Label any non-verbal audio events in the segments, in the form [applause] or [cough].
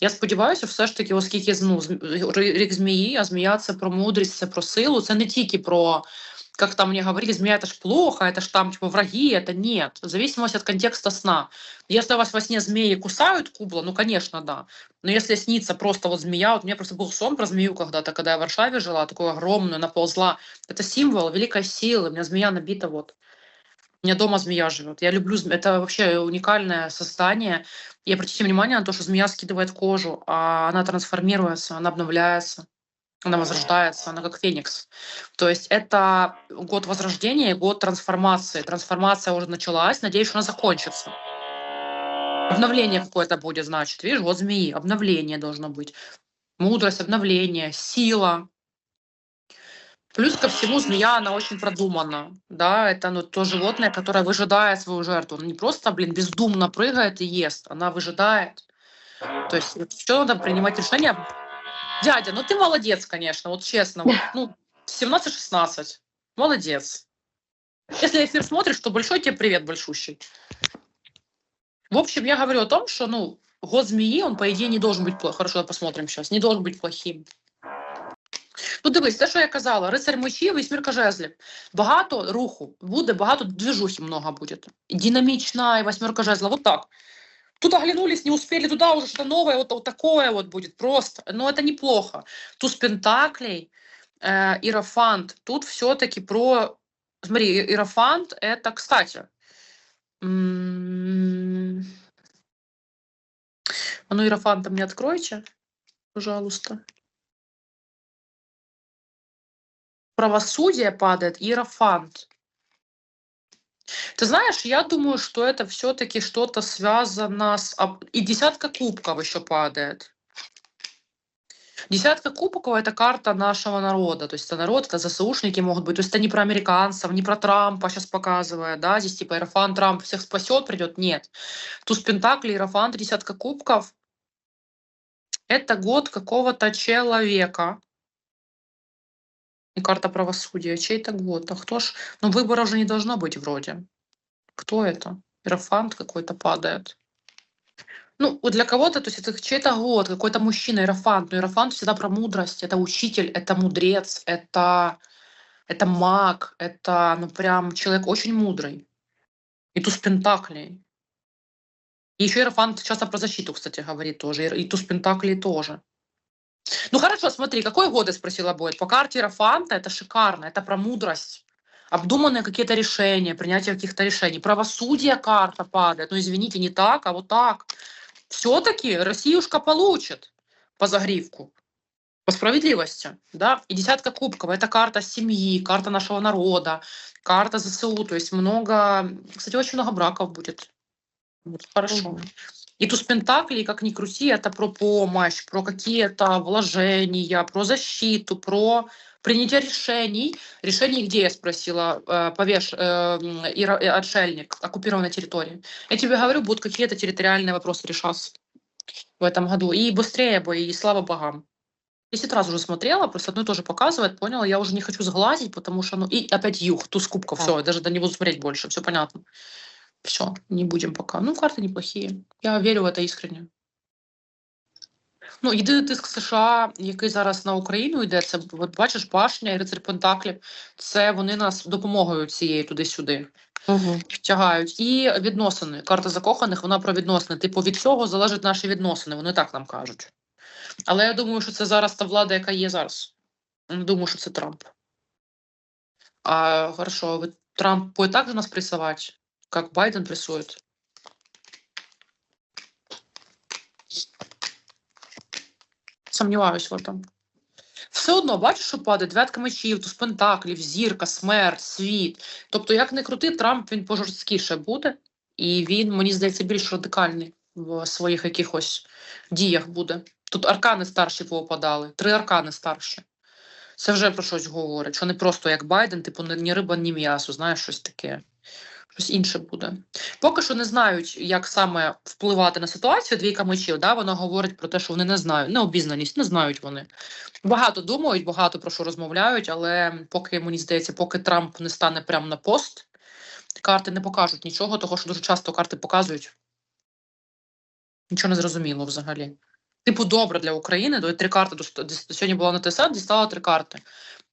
Я сподіваюся, все ж таки, оскільки ну, з- рік змії, а змія це про мудрість, це про силу, це не тільки про. Как там мне говорили, змея это ж плохо, это ж там типа враги, это нет. В зависимости от контекста сна. Если у вас во сне змеи кусают кубла, ну, конечно, да. Но если снится просто вот змея, вот у меня просто был сон про змею когда-то, когда я в Варшаве жила, такую огромную, она ползла. Это символ великой силы. У меня змея набита вот. у меня дома змея живет. Я люблю зме- Это вообще уникальное создание. И обратите внимание на то, что змея скидывает кожу, а она трансформируется, она обновляется, она возрождается, она как феникс. То есть это год возрождения, и год трансформации. Трансформация уже началась, надеюсь, она закончится. Обновление какое-то будет, значит. Видишь, вот змеи, обновление должно быть. Мудрость, обновление, сила. Плюс ко всему, змея, она очень продумана. Да, это ну, то животное, которое выжидает свою жертву. Она не просто, блин, бездумно прыгает и ест, она выжидает. То есть вот все надо принимать решение. Дядя, ну ты молодец, конечно, вот честно. Вот, ну, 17-16. Молодец. Если эфир смотришь, то большой тебе привет, большущий. В общем, я говорю о том, что, ну, год змеи, он, по идее, не должен быть плохим. Хорошо, посмотрим сейчас. Не должен быть плохим. Ну, дивись, те, що я казала, рицарь мечів, вісьмірка жезлів. Багато руху буде, багато движухи много буде. І динамічна, і восьмерка жезлов. Вот так. Тут оглянулись, не успели туда, уже что-то новое, вот, вот такое вот будет просто. Но это неплохо. Туз пентаклей, э, Иерофант. Тут все-таки про... Смотри, И- Иерофант — это, кстати... м, А ну, Иерофанта мне откройте, пожалуйста. Правосудие падает, Иерофант. Ты знаешь, я думаю, что это все-таки что-то связано с... И десятка кубков еще падает. Десятка кубков – это карта нашего народа. То есть это народ, это ЗСУшники могут быть. То есть это не про американцев, не про Трампа сейчас показывает, да, здесь типа Иерофант Трамп всех спасет, придет. Нет. Туз Пентакли, Иерофант, десятка кубков. Это год какого-то человека. И карта правосудия. Чей-то год. А кто ж... Ну, выбора уже не должно быть вроде. Кто это? Иерофант какой-то падает. Ну, для кого-то, то есть это чей-то год, какой-то мужчина, Иерофант. Но Иерофант всегда про мудрость. Это учитель, это мудрец, это, это маг, это, ну, прям человек очень мудрый. И туз пентаклей. И еще Иерофант часто про защиту, кстати, говорит тоже. И туз пентаклей тоже. Ну хорошо, смотри, какой год я спросила будет? По карте Иерофанта это шикарно, это про мудрость. Обдуманные какие-то решения, принятие каких-то решений. Правосудие карта падает. Ну, извините, не так, а вот так. Все-таки Россиюшка получит по загривку. По справедливости, да, и десятка кубков, это карта семьи, карта нашего народа, карта ЗСУ, то есть много, кстати, очень много браков будет. Вот, хорошо. Мгм. И туз пентаклей, как ни крути, это про помощь, про какие-то вложения, про защиту, про принятие решений. Решений где, я спросила, э, повеш, э, Ира- э, отшельник, оккупированной территории. Я тебе говорю, будут какие-то территориальные вопросы решаться в этом году. И быстрее бы, и слава богам. Десять раз уже смотрела, просто одно и то же показывает, поняла, я уже не хочу сглазить, потому что, ну, и опять юг, туз кубков, все, я даже да не буду смотреть больше, все понятно. Все, не будем пока. Ну, карты неплохие. Я верю в это искренне. Ну, єдиний тиск США, який зараз на Україну йде, це от бачиш, башня і рицарь Пентаклів. Це вони нас допомогою цією туди-сюди Угу. тягають. І відносини. Карта закоханих, вона про відносини. Типу, від цього залежать наші відносини. Вони так нам кажуть. Але я думаю, що це зараз та влада, яка є зараз. Не думаю, що це Трамп. А хорошо, ви Трамп буде так же нас прессовать, як Байден прессует? Сомніваюсь в этом. Все одно, бачиш, що падає дев'ятка мечів, туз пентаклів, зірка, смерть, світ. Тобто, як не крути, Трамп він пожорсткіше буде, і він, мені здається, більш радикальний в своїх якихось діях буде. Тут аркани старші повипадали, три аркани старші. Це вже про щось говорить, що не просто як Байден, типу, ні риба, ні м'ясо, знаєш, щось таке. Щось інше буде. Поки що не знають, як саме впливати на ситуацію двійка мечів. Да? Вона говорить про те, що вони не знають, необізнаність, не знають вони. Багато думають, багато про що розмовляють, але поки мені здається, поки Трамп не стане прямо на пост, карти не покажуть нічого, того що дуже часто карти показують. Нічого не зрозуміло взагалі. Типу, добре для України. три карти до, сьогодні була на ТСН, дістала три карти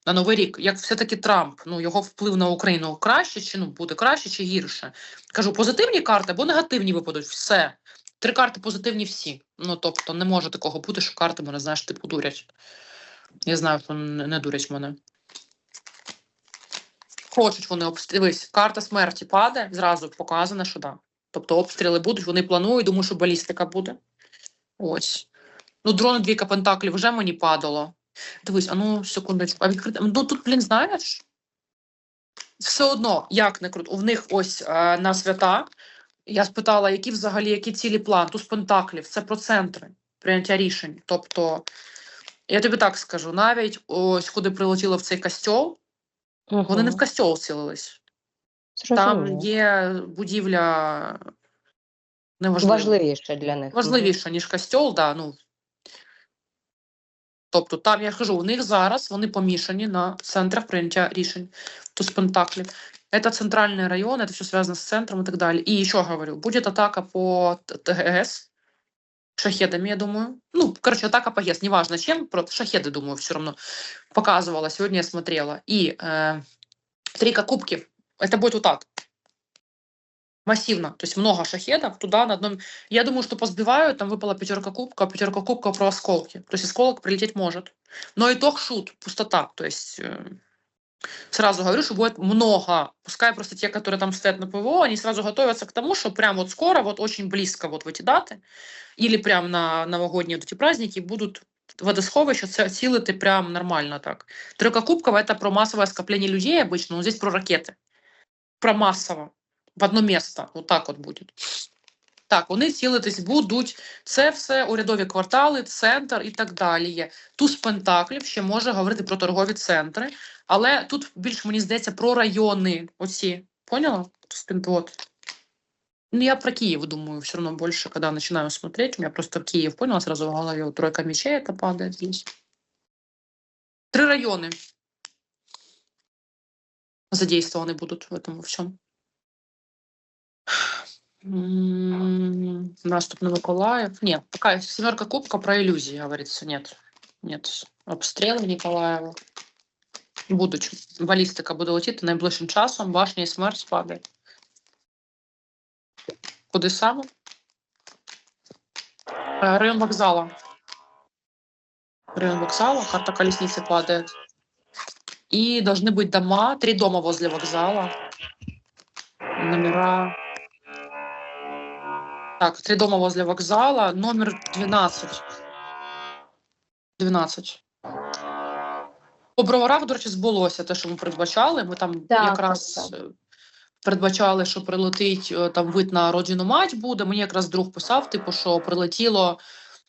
на новий рік. Як все-таки Трамп, ну його вплив на Україну краще чи ну буде краще чи гірше? Кажу, позитивні карти або негативні випадуть. Все. Три карти позитивні всі. Ну тобто не може такого бути, що карти мене, знаєш, типу дурять. Я знаю, що не, дурять мене. Хочуть вони обстріли. Дивись, карта смерті падає, зразу показано, що да. Тобто обстріли будуть, вони планують, думаю, що балістика буде. Ось. Ну, дрони двійка пентаклів вже мені падало. Дивись, а ну секундочку, а відкрити. Ну тут, блін, знаєш? Все одно, як не круто. У них ось е, на свята. Я спитала, які взагалі які цілі план? Туз пентаклів, це про центри прийняття рішень. Тобто, я тобі так скажу, навіть ось куди прилетіло в цей костьол, вони не в костьол цілились. Там є будівля важливіше для них. важливіше, ніж костьол, да, ну. Тобто, там я кажу, у них зараз вони помішані на центрах прийняття рішень. Туз Пентаклів. Это центральный район, это все связано с центром и так далее. И еще говорю, будет атака по Т- ТГС шахедами, я думаю. Ну, короче, атака по ГЭС, неважно чем, про шахеды, думаю, все равно показывала. Сегодня я смотрела. И э, трійка кубків, это будет вот так. Массивно, то есть много шахедов туда на одном. Я думаю, что позбивают, там выпала пятерка кубка, пятерка кубка про осколки. То есть осколок прилететь может. Но итог шут, пустота. То есть э, сразу говорю, что будет много. Пускай просто те, которые там стоят на ПВО, они сразу готовятся к тому, что прям вот скоро, вот очень близко вот в эти даты, или прям на новогодние вот эти праздники будут водосховища ц- цілити прям нормально так. Тройка кубков это про массовое скопление людей обычно, но здесь про ракеты. Про массово. В одно место. Вот так от буде. Так, вони цілитись будуть. Це все урядові квартали, центр і так далі. є. Туз Пентаклів ще може говорити про торгові центри, але тут більш мені здається про райони. Оці. Поняла? Туз Пен- Вот. Ну, я про Киев думаю, все равно больше, когда начинаю смотреть. У меня просто Киев, поняла, сразу в голове вот тройка мечей это падает здесь. Три районы задействованы будут в этом во всем. М, Наступ на Николаев. Нет, пока семерка кубка про иллюзии, говорится. Нет. Нет. Обстріли Николаева. Будуть. Балістика буде летіти найближчим часом. Башня і смерть спадає. Куди саме? Е, Район вокзала. Район вокзала. Карта колесницы падает. И должны быть дома. Три дома возле вокзала. Номера. так, три дома возле вокзала. Номер 12. 12. По броварах, до речі, збулося те, що ми передбачали. Ми там Так, якраз так, е, передбачали, що прилетить е, там вид на родину мать буде. Мені якраз друг писав, типу, що прилетіло.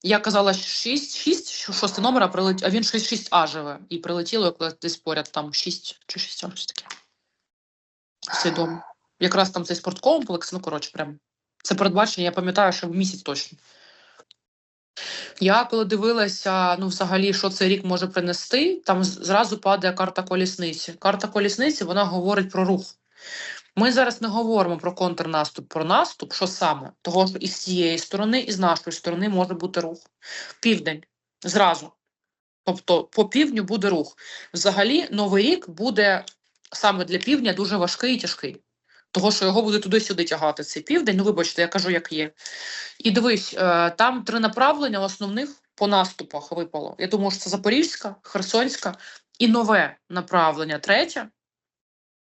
Я казала 6, 6, що шостий номер, а, прилет... а він 6, 6 А живе. І прилетіло якраз десь поряд там 6 чи 6, щось таке. Цей дом. Якраз там цей спорткомплекс, ну коротше, прям. Це передбачення, я пам'ятаю, що в місяць точно. Я коли дивилася, ну, взагалі, що цей рік може принести, там зразу падає карта колісниці. Карта колісниці вона говорить про рух. Ми зараз не говоримо про контрнаступ, про наступ, що саме? Того, що і з цієї сторони, і з нашої сторони може бути рух. Південь зразу. Тобто по півдню буде рух. Взагалі, новий рік буде саме для півдня дуже важкий і тяжкий. Того, що його буде туди-сюди тягати цей південь. Ну, вибачте, я кажу, як є. І дивись, е, там три направлення основних по наступах випало. Я думаю, що це Запорізька, Херсонська і нове направлення третє.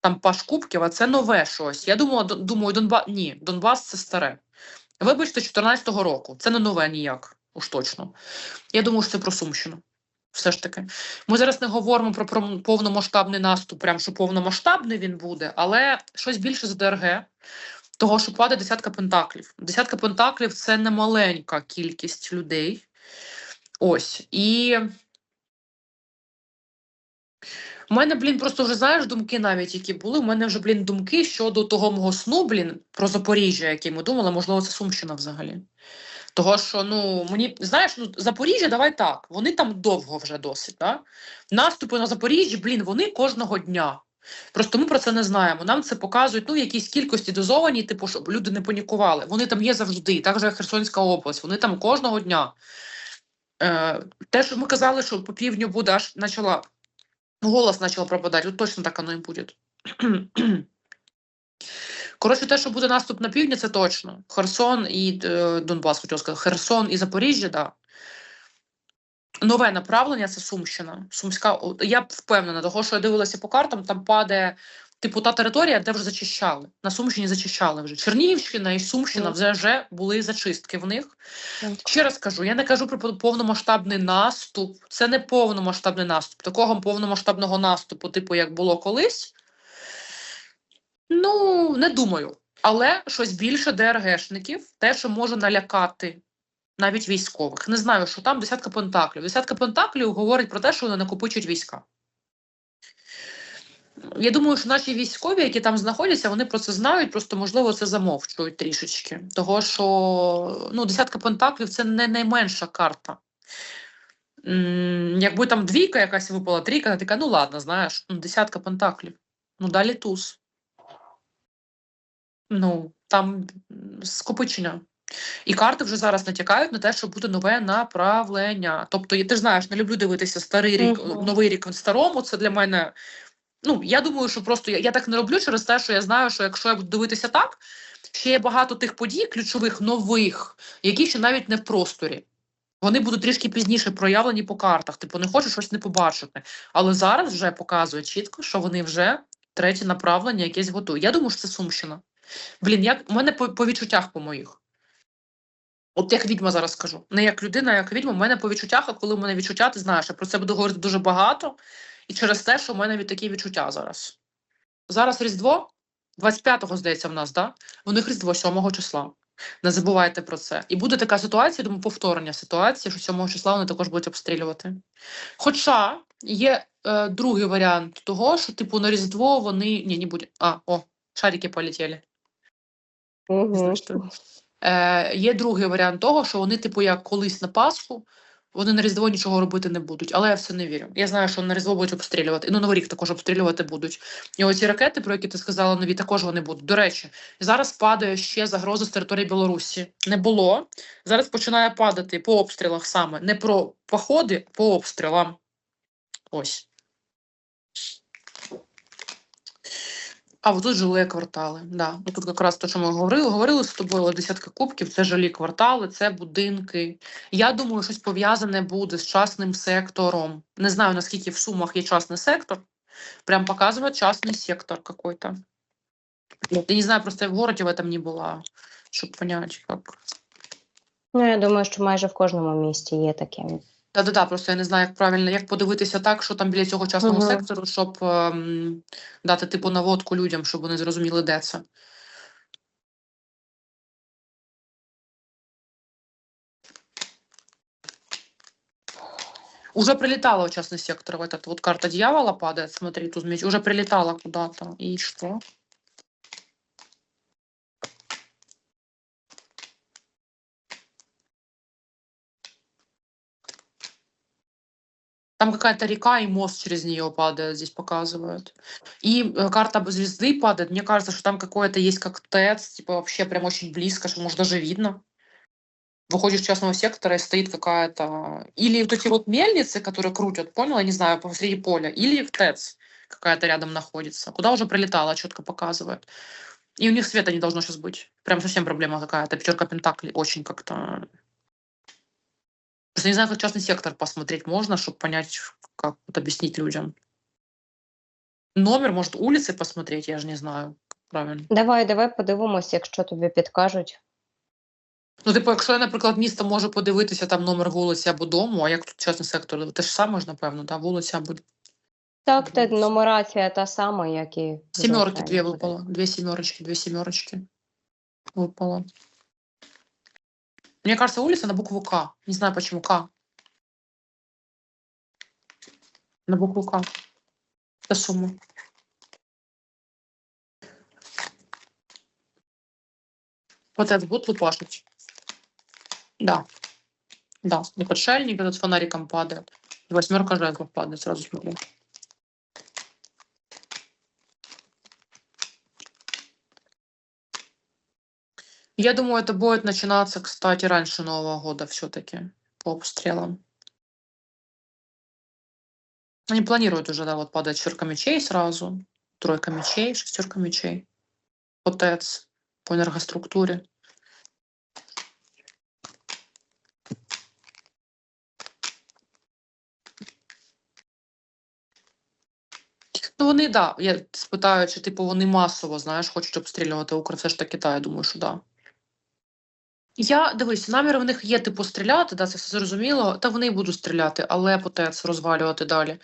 Там Паш Кубків, а це нове щось. Я думала, думаю, Донбас. Ні, Донбас це старе. Вибачте, 14-го року. Це не нове ніяк, уж точно. Я думаю, що це про Сумщину. Все ж таки. Ми зараз не говоримо про, повномасштабний наступ, прям що повномасштабний він буде, але щось більше з ДРГ. Того, що падає десятка пентаклів. Десятка пентаклів це не маленька кількість людей. Ось. І у мене, блін, просто вже знаєш думки навіть, які були. У мене вже, блін, думки щодо того мого сну, блін, про Запоріжжя, який ми думали, можливо, це Сумщина взагалі. Того, що ну мені знаєш, ну Запоріжжя, давай так. Вони там довго вже досить. Да? Наступи на Запоріжжі, блін, вони кожного дня. Просто ми про це не знаємо. Нам це показують ну, в кількості дозовані, типу, щоб люди не панікували. Вони там є завжди, так же Херсонська область, вони там кожного дня. Е, те, що ми казали, що по півдню буде аж почала голос почав пропадати, от точно так воно і буде. [clears throat] Коротше, те, що буде наступ на півдні, це точно. Херсон і е, Донбас, хотів сказати, Херсон і Запоріжжя, да. Нове направлення це Сумщина. Сумська, я впевнена, того, що я дивилася по картам, там падає типу та територія, де вже зачищали. На Сумщині зачищали вже. Чернігівщина і Сумщина вже, вже були зачистки в них. Так. Ще раз кажу, я не кажу про повномасштабний наступ. Це не повномасштабний наступ. Такого повномасштабного наступу, типу, як було колись. Ну, не думаю. Але щось більше ДРГшників, те, що може налякати навіть військових. Не знаю, що там десятка пентаклів. Десятка пентаклів говорить про те, що вони накопичують війська. Я думаю, що наші військові, які там знаходяться, вони про це знають, просто можливо це замовчують трішечки. Того що ну, десятка пентаклів це не найменша карта. Якби там двійка якась випала, трійка, така, ну ладно, знаєш, десятка пентаклів. Ну, далі туз. Ну, там скопичення. І карти вже зараз натякають на те, що буде нове направлення. Тобто, я- ти ж знаєш, не люблю дивитися старий рік, Мгм. новий рік в старому. Це для мене. Ну, я думаю, що просто я, я так не роблю через те, що я знаю, що якщо я буду дивитися так, ще є багато тих подій, ключових, нових, які ще навіть не в просторі. Вони будуть трішки пізніше проявлені по картах. Типу, не хочу щось не побачити. Але зараз вже показує чітко, що вони вже третє направлення якесь готують. Я думаю, що це Сумщина. Блін, як у мене по, по відчуттях по моїх. От як відьма зараз скажу. Не як людина, а як відьма, у мене по відчуттях, а коли в мене відчуття, ти знаєш, я про це буду говорити дуже багато. І через те, що в мене від такі відчуття зараз. Зараз Різдво, 25-го, здається, в нас, да? У них Різдво 7 числа. Не забувайте про це. І буде така ситуація, думаю, повторення ситуації, що 7 числа вони також будуть обстрілювати. Хоча є е, другий варіант того, що, типу, на Різдво вони. Ні, не буде. А, о, шарики полетіли. Значить, Е, є другий варіант того, що вони, типу, як колись на Пасху, вони на Різдво нічого робити не будуть. Але я в це не вірю. Я знаю, що на Різдво будуть обстрілювати. І на Новий рік також обстрілювати будуть. І оці ракети, про які ти сказала, нові, також вони будуть. До речі, зараз падає ще загроза з території Білорусі. Не було. Зараз починає падати по обстрілах саме. Не про походи, по обстрілам. Ось. А от тут жилі квартали. Да. Ну, тут якраз те, що ми говорили, говорили з тобою, десятка кубків, це жилі квартали, це будинки. Я думаю, щось пов'язане буде з частним сектором. Не знаю, наскільки в Сумах є частний сектор. Прям показывает частный сектор какой-то. Я не знаю, просто я в городе в этом не была, чтобы понять, как. Ну, я думаю, що майже в кожному місті є таке. Да-да-да, просто я не знаю, як правильно, як подивитися так, що там біля цього частного Мгм. сектору, щоб ем, дати типу наводку людям, щоб вони зрозуміли, де це. Уже прилетала в частный сектор, в этот вот карта дьявола падает, смотри, тут уже прилетала куда-то. И что? Там какая-то река и мост через нее падает, здесь показывают. И э, карта б- звезды падает. Мне кажется, что там какое-то есть как ТЭЦ, типа вообще прям очень близко, что может даже видно. Выходишь из частного сектора и стоит какая-то... Или вот эти вот мельницы, которые крутят, понял? Я не знаю, посреди поля. Или ТЭЦ какая-то рядом находится. Куда уже прилетала, четко показывает. И у них света не должно сейчас быть. Прям совсем проблема какая-то. Пятерка Пентаклей очень как-то... Просто не знаю, как частный сектор посмотреть можно, чтобы понять, как вот объяснить людям. Номер, может, улицы посмотреть, я же не знаю. Правильно. Давай, давай подивимось, якщо тобі підкажуть. Ну, типу, якщо я, наприклад, місто можу подивитися там номер вулиці або дому, а як тут частний сектор, те ж саме ж, напевно, да? вулиця або Так, та Дивимось. нумерація та сама, як і. Семерки звичайно две буде. выпало. Две семерочки, две семерочки. Выпало. Мне кажется, улица на букву К. Не знаю почему К. На букву К. Это сумма. Вот этот будет лупашить. Да. Да. И подшельник этот фонариком падает. Восьмерка жезлов падает, сразу смотрю. Я думаю, это будет начинаться, кстати, раньше Нового года все-таки по обстрелам. Они планируют уже, да, вот падает четверка мечей сразу, тройка мечей, шестерка мечей. Отец по энергоструктуре. Ну, вони, да, я спитаю, чи типу вони масово, знаєш, хочуть обстрілювати Україну. Все ж таки, та, я думаю, що да. Я дивись, наміри в них є типу стріляти, да, це все зрозуміло. Та вони й будуть стріляти, але потец розвалювати далі.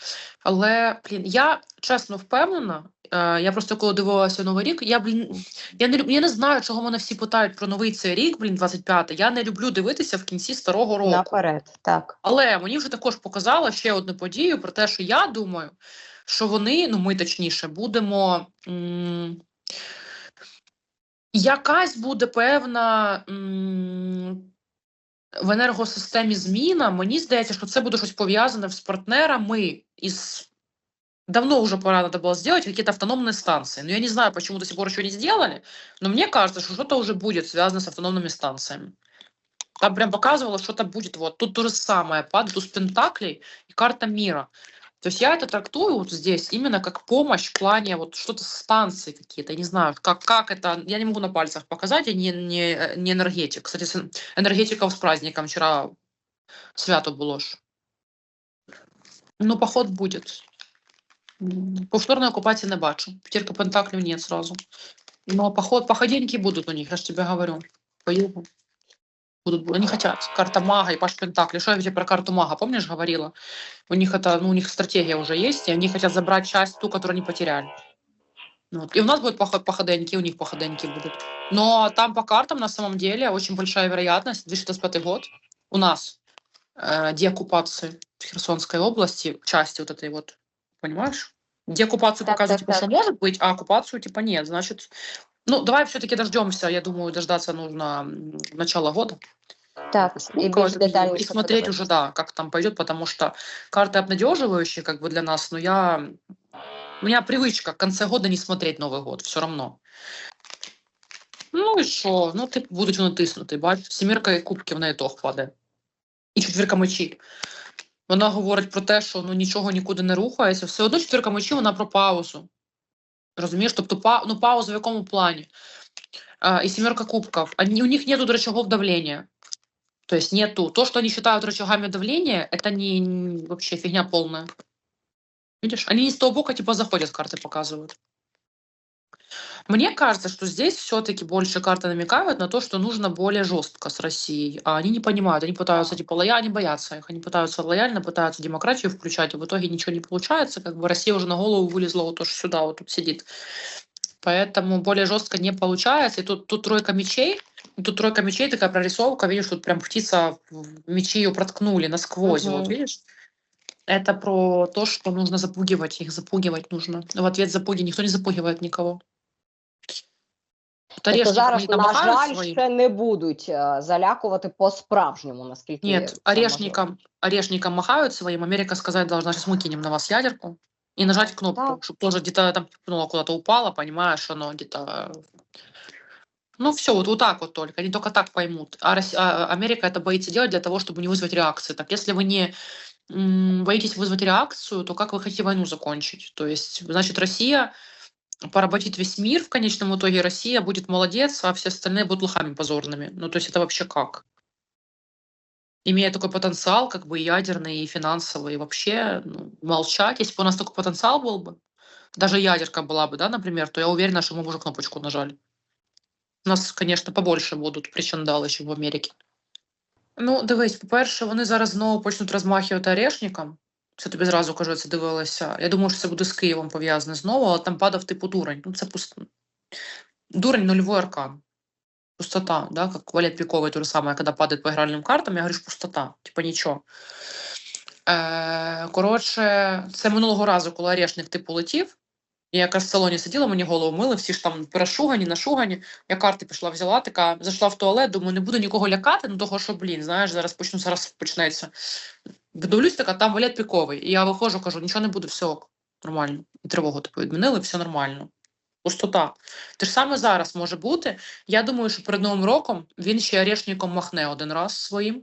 Але блін, я чесно впевнена. Е, я просто коли дивилася новий рік, я блін, я не я не знаю, чого мене всі питають про новий цей рік, блін, 25 Я не люблю дивитися в кінці старого року. Наперед, так. Але мені вже також показала ще одну подію про те, що я думаю, що вони, ну ми точніше, будемо. М- якась буде певна м- в енергосистемі зміна. Мені здається, що це буде щось пов'язане з партнерами із. Давно уже пора надо было сделать какие-то автономные станции. Но я не знаю, почему до сих пор еще не сделали, но мне кажется, что что-то уже будет связано с автономными станциями. Там прям показывало, что-то будет. Вот тут то же самое. Пад туз пентаклей и карта мира. То есть я это трактую вот здесь именно как помощь в плане вот что-то с станции какие-то. Я не знаю, как, как это. Я не могу на пальцах показать, я не, не, не энергетик. Кстати, с энергетиков с праздником вчера свято было ж. Ну, поход будет. М, Повторної окупації не бачу. П'ятірка пентаклів нет сразу. Но поход, походеньки будут у них, я же тебе говорю. По югу. Будут, они хотят. Карта мага и паш пентакли. Что я тебе про карту мага, помнишь, говорила? У них это, ну, у них стратегия уже есть, и они хотят забрать часть ту, которую они потеряли. Ну Вот. И у нас поход, походеньки, у них походеньки будут. Но там по картам на самом деле очень большая вероятность, 2025 год, у нас э, деоккупации в Херсонской области, части вот этой вот, понимаешь? Деоккупацию Так, показывать, так, типа, что так. может быть, а оккупацию типа нет. Значит, ну давай все-таки дождемся. Я думаю, дождаться нужно м, начала года. Так, Ну, і какое-то більш видео. детальніше И смотреть подивитися. уже, да, как там пойдет, потому что карты обнадеживающие как бы для нас, но я... У меня привычка к конце года не смотреть Новый год, все равно. Ну і що? Ну, типу, будуть вони тиснути, бач, сімірка і кубків на ітог падає. І четвірка мечів. Вона говорить про те, що ну, нічого нікуди не рухається. Все одно четвірка мечів, вона про паузу. Розумієш? Тобто, па, ну, пауза в якому плані? А, і сімерка кубків. Они, у них нету рычагов давления. То есть нету. То, что они считают рычагами давления, это не, не- вообще фигня полная. Видишь? Они не с того бока типа заходят, карты показывают. Мне кажется, что здесь все-таки больше карты намекают на то, что нужно более жестко с Россией. А они не понимают, они пытаются типа лояльно, они боятся их, они пытаются лояльно, пытаются демократию включать, и в итоге ничего не получается. Как бы Россия уже на голову вылезла вот тоже сюда, вот тут сидит. Поэтому более жестко не получается. И тут, тут тройка мечей, тут тройка мечей, такая прорисовка, видишь, тут прям птица, мечи ее проткнули насквозь, Мгм. вот видишь? Это про то, что нужно запугивать их, запугивать нужно. В ответ запуги никто не запугивает никого. Тобто зараз, на жаль, своим. ще не будуть залякувати по-справжньому, наскільки Нет, це можливо. орешникам, орешникам махают своим. Америка сказать должна, сейчас мы кинем на вас ядерку. И нажать кнопку, Так. чтобы тоже где-то там ну, куда-то упало, понимаешь, оно где-то... Ну все, вот, вот так вот только, они только так поймут. А, Рос- а Америка это боится делать для того, чтобы не вызвать реакции. Так если вы не м, боитесь вызвать реакцию, то как вы хотите войну закончить? То есть, значит, Россия поработит весь мир, в конечном итоге Россия будет молодец, а все остальные будут лохами позорными. Ну, то есть это вообще как? Имея такой потенциал, как бы и ядерный, и финансовый, и вообще ну, молчать. Если бы у нас такой потенциал был бы, даже ядерка была бы, да, например, то я уверена, что мы бы уже кнопочку нажали. У нас, конечно, побольше будуть причандали, ніж в Америці. Ну, дивись, по-перше, вони зараз знову почнуть розмахувати орешником. Це тобі зразу кажу, це дивилася. Я думаю, що це буде з Києвом пов'язане знову, але там падав типу дурень. Ну, це пуст... Дурень нульовий аркан. Пустота, да, как Валет Пиковый, то же самое, когда по игральным картам, я говорю, що пустота, типа нічого. Е, коротше, це минулого разу, коли орешник типу летів, я якраз в салоні сиділа, мені голову мили, всі ж там перешугані, нашугані. Я карти пішла взяла, така зайшла в туалет, думаю, не буду нікого лякати, ну того, що, блін, знаєш, зараз почну, зараз почнеться. Дивлюсь, така, там валет піковий. І я виходжу, кажу, нічого не буде, все ок, нормально. І тривогу типу відмінили, все нормально. Пустота. Те ж саме зараз може бути. Я думаю, що перед Новим роком він ще орешником махне один раз своїм.